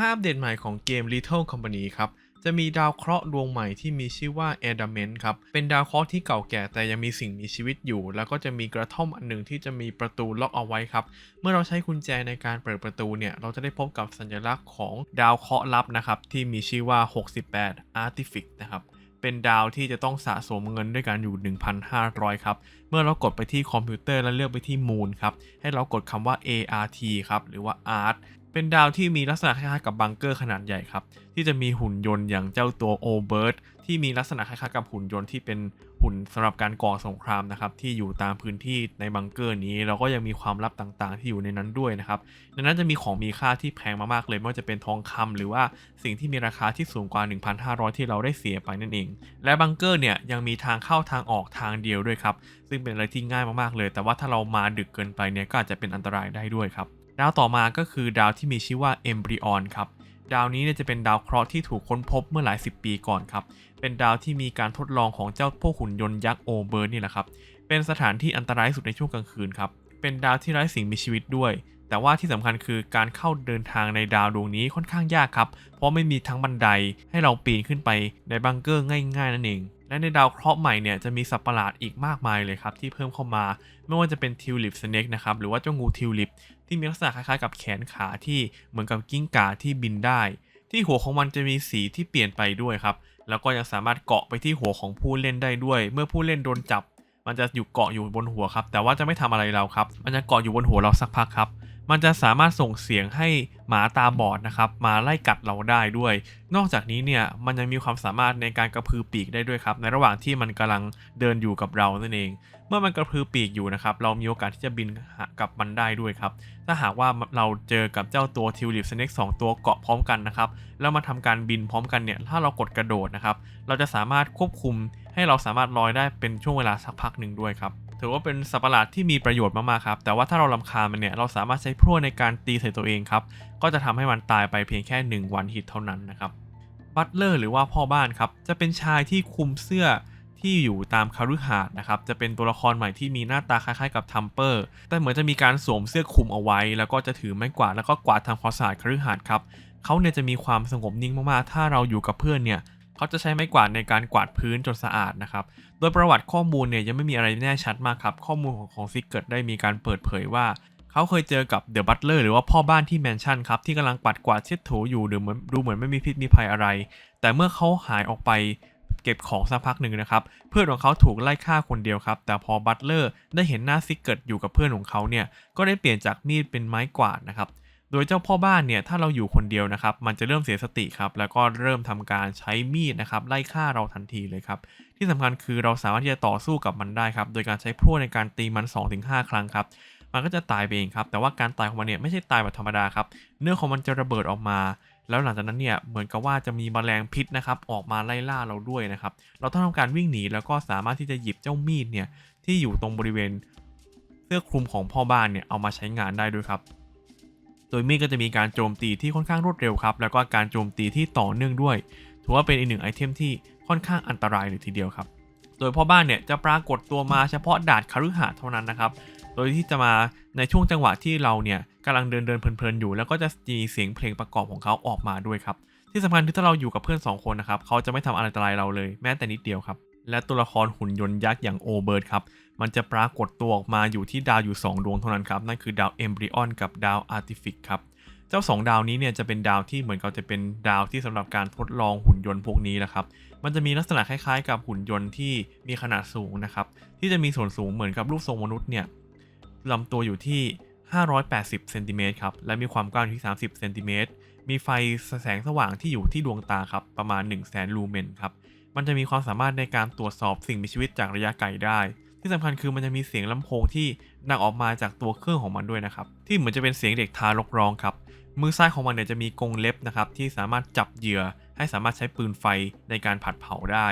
ห้าอัปเดตใหม่ของเกม Little Company ครับจะมีดาวเคราะห์ดวงใหม่ที่มีชื่อว่า a d a m e n t ครับ เป็นดาวเคราะห์ที่เก่าแก่แต่ยังมีสิ่งมีชีวิตอยู่ แล้วก็จะมีกระท่อมอันหนึ่งที่จะมีประตูล็อกเอาไว้ครับ เมื่อเราใช้กุญแจในการเปิดประตูเนี่ย เราจะได้พบกับสัญลักษณ์ของดาวเคราะห์ลับนะครับ ที่มีชื่อว่า 68 Artifact นะครับ เป็นดาวที่จะต้องสะสมเงินด้วยกันอยู่ 1,500 ครับ เมื่อเรากดไปที่คอมพิวเตอร์แล้วเลือกไปที่ Moon ครับ ให้เรากดคำว่า ART ครับ หรือว่า Art เป็นดาวที่มีลักษณะคล้ายๆกับบังเกอร์ขนาดใหญ่ครับ ที่จะมีหุ่นยนต์อย่างเจ้าตัวโอเบิร์ตที่มีลักษณะคล้ายๆกับหุ่นยนต์ที่เป็นหุ่นสำหรับการก่อสงครามนะครับ ที่อยู่ตามพื้นที่ในบังเกอร์นี้ เราก็ยังมีความลับต่างๆ ที่อยู่ในนั้นด้วยนะครับดังนั้นจะมีของมีค่าที่แพงมากๆเลย ไม่ว่าจะเป็นทองคำหรือว่าสิ่งที่มีราคาที่สูงกว่า 1,500 ที่เราได้เสียไปนั่นเอง และบังเกอร์เนี่ยยังมีทางเข้าทางออกทางเดียวด้วยครับซึ่งเป็นอะไรที่ง่ายมากๆเลย แต่ว่าถ้าเรามาดึกเกินไปเนี่ยก็อาจจะเป็นอันตรายได้ด้วยครับ ดาวต่อมาก็คือดาวที่มีชื่อว่า Embryon ครับดาวนี้เนี่ยจะเป็นดาวเคราะห์ที่ถูกค้นพบเมื่อหลายสิบปีก่อนครับ เป็นดาวที่มีการทดลองของเจ้าพวกหุ่นยนต์ยักษ์โอเบิร์นี่แหละครับ เป็นสถานที่อันตรายสุดในช่วงกลางคืนครับ เป็นดาวที่ไร้สิ่งมีชีวิตด้วย แต่ว่าที่สำคัญคือการเข้าเดินทางในดาวดวงนี้ค่อนข้างยากครับ เพราะไม่มีทั้งบันไดให้เราปีนขึ้นไปในบังเกอร์ง่ายๆนั่นเอง และในดาวเคราะห์ใหม่เนี่ยจะมีสัตว์ประหลาดอีกมากมายเลยครับที่เพิ่มเข้ามา ไม่ว่าจะเป็นทิวลิปสเน็กนะครับ หรือว่าเจ้างูทิวลิป ที่มีลักษณะคล้ายๆ กับแขนขาที่เหมือนกับกิ้งก่าที่บินได้ ที่หัวของมันจะมีสีที่เปลี่ยนไปด้วยครับ แล้วก็ยังสามารถเกาะไปที่หัวของผู้เล่นได้ด้วย เมื่อผู้เล่นโดนจับ มันจะอยู่เกาะอยู่บนหัวครับ แต่ว่าจะไม่ทำอะไรเราครับ มันจะเกาะอยู่บนหัวเราสักพักครับ มันจะสามารถส่งเสียงให้หมาตาบอดนะครับ มาไล่กัดเราได้ด้วย นอกจากนี้เนี่ยมันยังมีความสามารถในการกระพือปีกได้ด้วยครับ ในระหว่างที่มันกำลังเดินอยู่กับเรานั่นเอง เมื่อมันกระพือปีกอยู่นะครับ เรามีโอกาสที่จะบินกับมันได้ด้วยครับ ถ้าหากว่าเราเจอกับเจ้าตัวทิวลิปสเน็กสองตัวเกาะพร้อมกันนะครับ แล้วมาทำการบินพร้อมกันเนี่ย ถ้าเรากดกระโดดนะครับ เราจะสามารถควบคุมให้เราสามารถลอยได้เป็นช่วงเวลาสักพักหนึ่งด้วยครับ ถือว่าเป็นสัตว์ประหลาดที่มีประโยชน์มากๆครับ แต่ว่าถ้าเราลำคาญมันเนี่ย เราสามารถใช้พลั่วในการตีใส่ตัวเองครับ ก็จะทำให้มันตายไปเพียงแค่ 1 วันฮิตเท่านั้นนะครับ บัตเลอร์หรือว่าพ่อบ้านครับ จะเป็นชายที่คุมเสื้อที่อยู่ตามคารุหาดนะครับ จะเป็นตัวละครใหม่ที่มีหน้าตาคล้ายๆกับทัมเปอร์ แต่เหมือนจะมีการสวมเสื้อคลุมเอาไว้ แล้วก็จะถือไม้กวาดแล้วก็กวาดทางความสะอาดคารุหาดครับ เขาเนี่ยจะมีความสงบนิ่งมากๆ ถ้าเราอยู่กับเพื่อนเนี่ย เขาจะใช้ไม้กวาดในการกวาดพื้นจนสะอาดนะครับ โดยประวัติข้อมูลเนี่ยยังไม่มีอะไรแน่ชัดมากครับ ข้อมูลของของซิกเกิลได้มีการเปิดเผยว่า เขาเคยเจอกับเดอะบัตเลอร์หรือว่าพ่อบ้านที่แมนชั่นครับ ที่กำลังปัดกวาดเช็ดถูอยู่หรือเหมือนดูเหมือนไม่มีพิษมีภัยอะไร แต่เมื่อเขาหายออกไปเก็บของสักพักหนึ่งนะครับ เพื่อนของเขาถูกไล่ฆ่าคนเดียวครับ แต่พอบัตเลอร์ได้เห็นหน้าซิกเกิลอยู่กับเพื่อนของเขาเนี่ยก็ได้เปลี่ยนจากมีดเป็นไม้กวาดนะครับ โดยเจ้าพ่อบ้านเนี่ยถ้าเราอยู่คนเดียวนะครับ มันจะเริ่มเสียสติครับ แล้วก็เริ่มทำการใช้มีดนะครับไล่ฆ่าเราทันทีเลยครับ ที่สำคัญคือเราสามารถที่จะต่อสู้กับมันได้ครับ โดยการใช้พลั่วในการตีมัน 2-5 ครั้งครับ มันก็จะตายไปเองครับ แต่ว่าการตายของมันเนี่ยไม่ใช่ตายแบบธรรมดาครับ เนื้อของมันจะระเบิดออกมา แล้วหลังจากนั้นเนี่ยเหมือนกับว่าจะมีแมลงพิษนะครับออกมาไล่ล่าเราด้วยนะครับ เราต้องทำการวิ่งหนีแล้วก็สามารถที่จะหยิบเจ้ามีดเนี่ยที่อยู่ตรงบริเวณเสื้อคลุมของพ่อบ้านเนี่ยเอามาใช้งานได้ด้วยครับ โดยมีดก็จะมีการโจมตีที่ค่อนข้างรวดเร็วครับ แล้วก็การโจมตีที่ต่อเนื่องด้วย ถือว่าเป็นอีกหนึ่งไอเทมที่ค่อนข้างอันตรายเลยทีเดียวครับ โดยพ่อบ้านเนี่ยจะปรากฏตัวมาเฉพาะดานคารุหาสน์เท่านั้นนะครับ โดยที่จะมาในช่วงจังหวะที่เราเนี่ยกำลังเดินเดินเพลินๆอยู่ แล้วก็จะมีเสียงเพลงประกอบของเขาออกมาด้วยครับ ที่สำคัญคือถ้าเราอยู่กับเพื่อน 2 คนนะครับ เขาจะไม่ทำอะไรอันตรายเราเลย แม้แต่นิดเดียวครับ และตัวละครหุ่นยนต์ยักษ์อย่างโอเบิร์ตครับ มันจะปรากฏตัวออกมาอยู่ที่ดาวอยู่ 2 ดวงเท่านั้นครับ นั่นคือดาวเอมบริออนกับดาวอาร์ติฟิกครับ เจ้า 2 ดาวนี้เนี่ยจะเป็นดาวที่เหมือนกับจะเป็นดาวที่สำหรับการทดลองหุ่นยนต์พวกนี้แหละครับ มันจะมีลักษณะคล้ายๆ กับหุ่นยนต์ที่มีขนาดสูงนะครับ ที่จะมีส่วนสูงเหมือนกับรูปทรงมนุษย์เนี่ยลำตัวอยู่ที่ 580 เซนติเมตรครับ และมีความกว้างอยู่ที่ 30 เซนติเมตร มีไฟแสงสว่างที่อยู่ที่ดวงตาครับ ประมาณ 1 0 0 0 0แสนลูเมนครับ มันจะมีความสามารถในการตรวจสอบสิ่งมีชีวิตจากระยะไกลได้ ที่สำคัญคือมันจะมีเสียงลำโพงที่ดังออกมาจากตัวเครื่องของมันด้วยนะครับ ที่เหมือนจะเป็นเสียงเด็กทารกร้องครับ มือซ้ายของมันเนี่ยจะมีกรงเล็บนะครับที่สามารถจับเหยื่อ ให้สามารถใช้ปืนไฟในการผัดเผาได้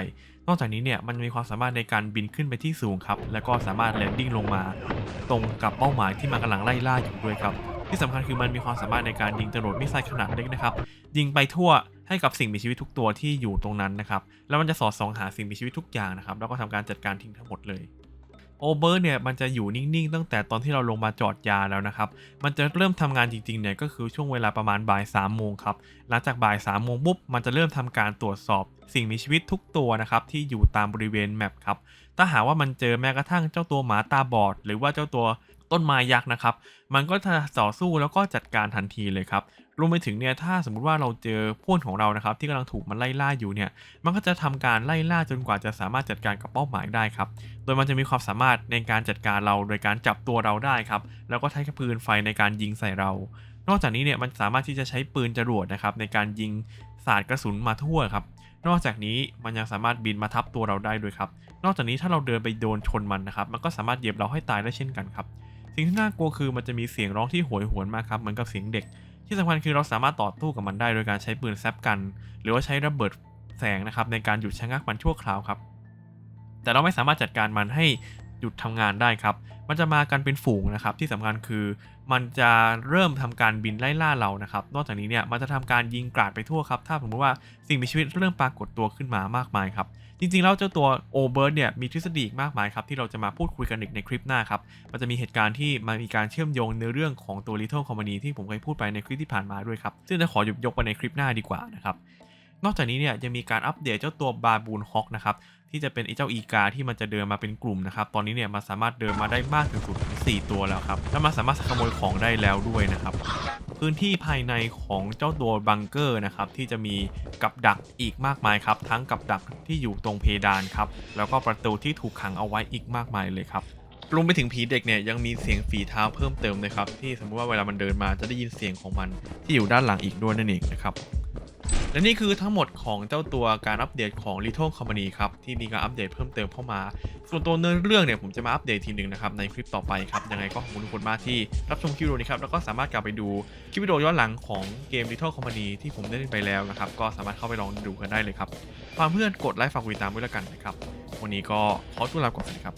นอกจากนี้เนี่ยมันมีความสามารถในการบินขึ้นไปที่สูงครับแล้วก็สามารถแลนดิ้งลงมา ตรงกับเป้าหมายที่มันกำลังไล่ล่าอยู่ด้วยครับที่สำคัญคือมันมีความสามารถในการยิงจรวดมิสไซล์ขนาดเล็กนะครับ ยิงไปทั่ว ให้กับสิ่งมีชีวิตทุกตัวที่อยู่ตรงนั้นนะครับ แล้วมันจะสอดส่องหาสิ่งมีชีวิตทุกอย่างนะครับ แล้วก็ทำการจัดการทิ้งทั้งหมดเลยโอเบอร์เนี่ยมันจะอยู่นิ่งๆ ตั้งแต่ตอนที่เราลงมาจอดยาแล้วนะครับ มันจะเริ่มทำงานจริงๆเนี่ยก็คือช่วงเวลาประมาณบ่าย3ามโมงครับ หลังจากบ่าย3ามโมงปุ๊บมันจะเริ่มทำการตรวจสอบ สิ่งมีชีวิตทุกตัวนะครับที่อยู่ตามบริเวณแมปครับ ถ้าหากว่ามันเจอแม้กระทั่งเจ้าตัวหมาตาบอด หรือว่าเจ้าตัว ต้นไม้ยักษ์นะครับ มันก็จะต่อสู้แล้วก็จัดการทันทีเลยครับ รวมไปถึงเนี่ยถ้าสมมุติว่าเราเจอพวกของเรานะครับ ที่กำลังถูกมันไล่ล่าอยู่เนี่ย มันก็จะทำการไล่ล่าจนกว่าจะสามารถจัดการกับเป้าหมายได้ครับ โดยมันจะมีความสามารถในการจัดการเราโดยการจับตัวเราได้ครับ แล้วก็ใช้ปืนไฟในการยิงใส่เรา นอกจากนี้เนี่ยมันสามารถที่จะใช้ปืนจรวดนะครับในการยิงสาดกระสุนมาทั่วครับนอกจากนี้มันยังสามารถบินมาทับตัวเราได้ด้วยครับ นอกจากนี้ถ้าเราเดินไปโดนชนมันนะครับ มันก็สามารถเหยียบเราให้ตายได้เช่นกันครับ สิ่งที่น่ากลัวคือมันจะมีเสียงร้องที่โหยหวนมากครับเหมือนกับเสียงเด็ก ที่สำคัญคือเราสามารถต่อสู้กับมันได้โดยการใช้ปืนแซปกัน หรือว่าใช้ระเบิดแสงนะครับในการหยุดชะงักมันชั่วคราวครับ แต่เราไม่สามารถจัดการมันให้หยุดทำงานได้ครับ มันจะมากันเป็นฝูงนะครับ ที่สำคัญคือ มันจะเริ่มทำการบินไล่ล่าเรานะครับ นอกจากนี้เนี่ยมันจะทำการยิงกราดไปทั่วครับ ถ้าสมมติว่าสิ่งมีชีวิตเริ่มปรากฏตัวขึ้นมามากมายครับ จริงๆแล้วเจ้าตัวโอเบิร์ดเนี่ยมีทฤษฎีอีกมากมายครับที่เราจะมาพูดคุยกันอีกในคลิปหน้าครับมันจะมีเหตุการณ์ที่มันมีการเชื่อมโยงในเรื่องของตัว Little Company ที่ผมเคยพูดไปในคลิปที่ผ่านมาด้วยครับซึ่งจะขอหยุดยกไปในคลิปหน้าดีกว่านะครับนอกจากนี้เนี่ยยังมีการอัปเดตเจ้าตัวบาบูนฮอกนะครับ ที่จะเป็นไอ้เจ้าอีกาที่มันจะเดินมาเป็นกลุ่มนะครับตอนนี้เนี่ยมันสามารถเดินมาได้มากถึงสุดถึง4ตัวแล้วครับและมันสามารถขโมยของได้แล้วด้วยนะครับ พื้นที่ภายในของเจ้าตัวบังเกอร์นะครับที่จะมีกับดักอีกมากมายครับทั้งกับดักที่อยู่ตรงเพดานครับแล้วก็ประตูที่ถูกขังเอาไว้อีกมากมายเลยครับรวมไปถึงผีเด็กเนี่ยยังมีเสียงฝีเท้าเพิ่มเติมนะครับที่สมมติว่าเวลามันเดินมาจะได้ยินเสียงของมันที่อยู่ด้านหลังอีกด้วยนั่นเองนะครับ และนี่คือทั้งหมดของเจ้าตัวการอัปเดตของ Little Company ครับ ที่มีการอัปเดตเพิ่มเติมเข้ามา ส่วนตัวเนื้อเรื่องเนี่ยผมจะมาอัปเดตทีหนึ่งนะครับ ในคลิปต่อไปครับ ยังไงก็ขอบคุณทุกคนมากที่รับชมคลิปวิดีโอนี้ครับ แล้วก็สามารถกลับไปดูคลิปวิดีโอย้อนหลังของเกม Little Company ที่ผมได้เล่นไปแล้วนะครับ ก็สามารถเข้าไปลองดูกันได้เลยครับฝากเพื่อนกดไลค์ฝากกดติดตามด้วยแล้วกันนะครับวันนี้ก็ขอตัวลาก่อนสวัสดีครับ